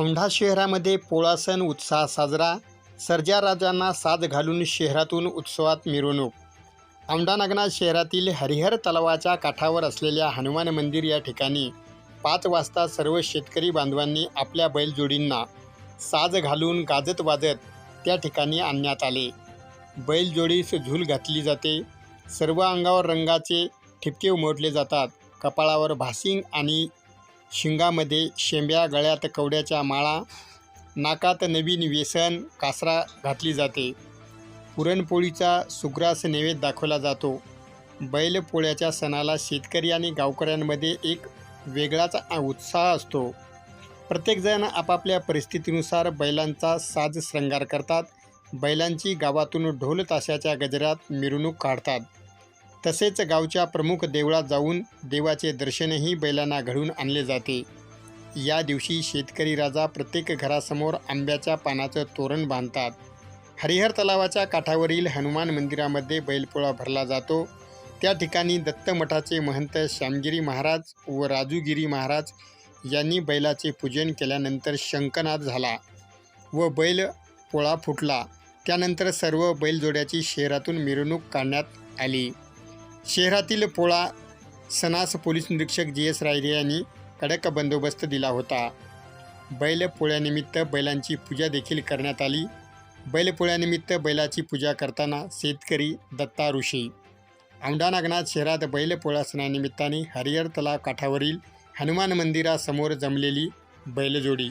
औंढा शहरामध्ये पोळा सण उत्साह साजरा सर्जाराजांना साज घालून शहरातून उत्सवात मिरवणूक. औंढा नागनाथ शहरातील हरिहर तलावाच्या काठावर असलेल्या हनुमान मंदिर या ठिकाणी पाच वाजता सर्व शेतकरी बांधवांनी आपल्या बैलजोडींना साज घालून गाजत वाजत त्या ठिकाणी आणण्यात आले. बैलजोडीस झूल घातली जाते. सर्व अंगावर रंगाचे ठिपके उमटले जातात. कपाळावर भासिंग आणि शिंगामध्ये शेंब्या गळ्यात कवड्याच्या माळा नाकात नवीन व्यसन कासरा घातली जाते. पुरणपोळीचा सुग्रास नैवेद्य दाखवला जातो. बैलपोळ्याच्या सणाला शेतकरी आणि गावकऱ्यांमध्ये एक वेगळाच उत्साह असतो. प्रत्येकजण आपापल्या परिस्थितीनुसार बैलांचा साज श्रंगार करतात. बैलांची गावातून ढोल ताशाच्या गजरात मिरवणूक काढतात. तसेच गावच्या प्रमुख देवळात जाऊन देवाचे दर्शनही बैलांना घडून आणले जाते. या दिवशी शेतकरी राजा प्रत्येक घरासमोर आंब्याच्या पानाचं तोरण बांधतात. हरिहर तलावाच्या काठावरील हनुमान मंदिरामध्ये बैलपोळा भरला जातो. त्या ठिकाणी दत्तमठाचे महंत श्यामगिरी महाराज व राजूगिरी महाराज यांनी बैलाचे पूजन केल्यानंतर शंकनाद झाला व बैल पोळा फुटला. त्यानंतर सर्व बैलजोड्याची शहरातून मिरवणूक काढण्यात आली. शहरातील पोळा सनास पोलीस निरीक्षक जी एस रायरे यांनी कडक बंदोबस्त दिला होता. बैलपोळ्यानिमित्त बैलांची पूजा देखील करण्यात आली. बैलपोळ्यानिमित्त बैलाची पूजा करताना शेतकरी दत्ता ऋषी औंढा नागनाथ शहरात बैलपोळा सणानिमित्ताने हरिहर तलाव काठावरील हनुमान मंदिरासमोर जमलेली बैलजोडी.